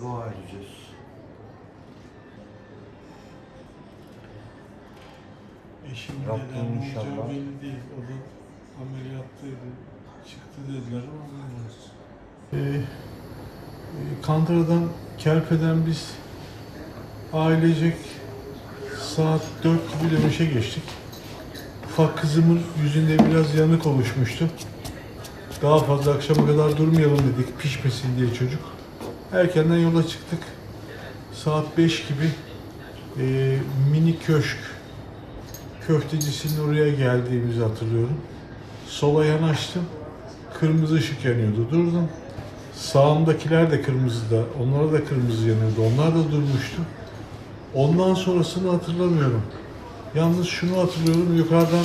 dua edeceğiz. Eşim Rabbim inşallah. belli değil. O da ameliyattaydı. Çıktı dediler ama bilmiyoruz. Ee, e, Kandıra'dan Kelpe'den biz ailecek saat 4 gibi dönüşe geçtik. Ufak kızımın yüzünde biraz yanık oluşmuştu. Daha fazla akşama kadar durmayalım dedik pişmesin diye çocuk. Erkenden yola çıktık. Saat 5 gibi e, mini köşk köftecisinin oraya geldiğimizi hatırlıyorum. Sola yanaştım. Kırmızı ışık yanıyordu. Durdum. Sağımdakiler de kırmızıda. Onlara da kırmızı yanıyordu. Onlar da durmuştu. Ondan sonrasını hatırlamıyorum. Yalnız şunu hatırlıyorum. Yukarıdan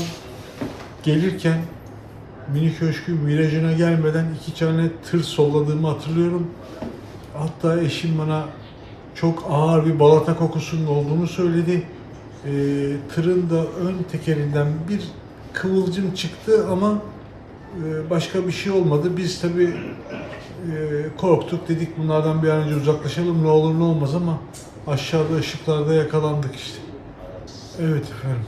gelirken mini köşkün virajına gelmeden iki tane tır solladığımı hatırlıyorum. Hatta eşim bana çok ağır bir balata kokusunun olduğunu söyledi. Ee, tırın da ön tekerinden bir kıvılcım çıktı ama e, başka bir şey olmadı. Biz tabii e, korktuk dedik bunlardan bir an önce uzaklaşalım ne olur ne olmaz ama aşağıda ışıklarda yakalandık işte. Evet efendim.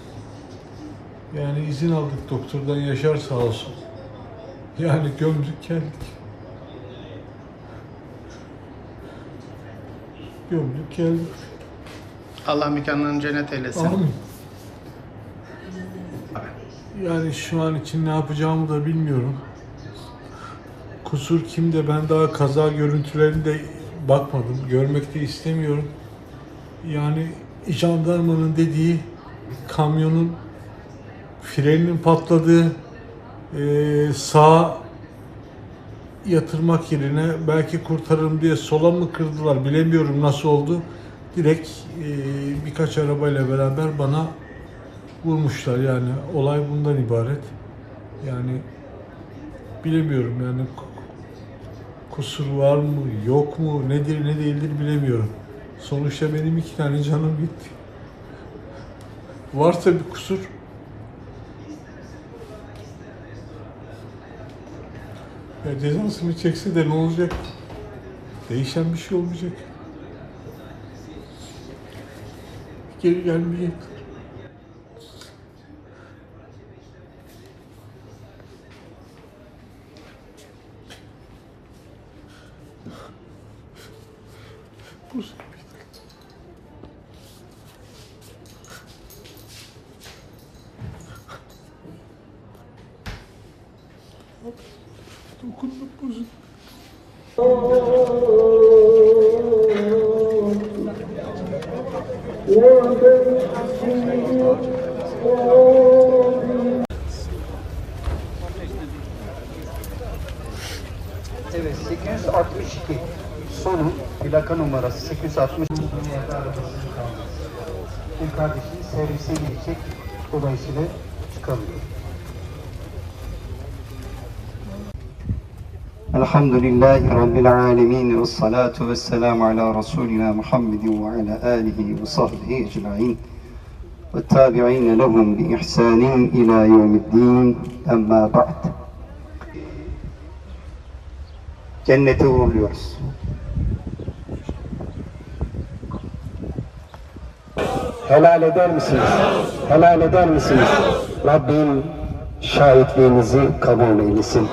Yani izin aldık doktordan Yaşar sağ olsun. Yani gömdük geldik. Gömdük geldik. Allah mekanlarını cennet eylesin. Amin. Yani şu an için ne yapacağımı da bilmiyorum. Kusur kimde ben daha kaza görüntülerine de bakmadım. Görmek de istemiyorum. Yani jandarmanın dediği kamyonun freninin patladığı eee sağ yatırmak yerine belki kurtarırım diye sola mı kırdılar bilemiyorum nasıl oldu. Direkt eee, birkaç arabayla beraber bana vurmuşlar yani olay bundan ibaret. Yani bilemiyorum yani ku- kusur var mı yok mu nedir ne değildir bilemiyorum. Sonuçta benim iki tane canım gitti. Varsa bir kusur ya cezasını çekse de ne olacak? Değişen bir şey olmayacak. Geri gelmeyecek. Bu Dokunma bozun. Evet 862 sonu plaka numarası 860 bir kardeşimiz servise gidecek dolayısıyla çıkamıyor. Elhamdülillahi Rabbil alemin ve salatu ve selamu ala Resulina Muhammedin ve ala alihi ve sahbihi ecma'in ve tabi'ine lehum bi ihsanin ila yevmiddin emma ba'd. Cennete uğurluyoruz. Helal eder misiniz? Helal eder misiniz? Rabbim şahitliğinizi kabul eylesin.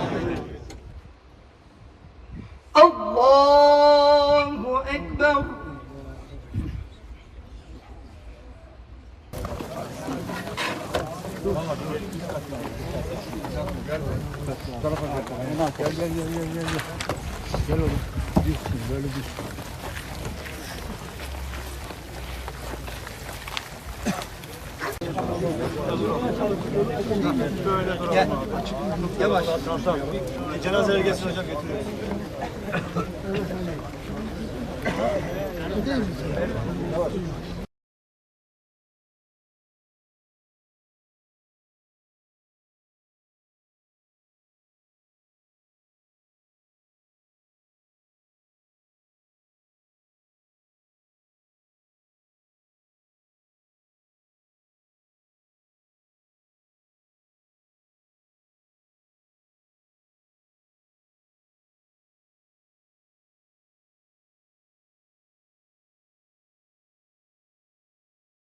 Cenazeleri gelsin hocam getiriyoruz.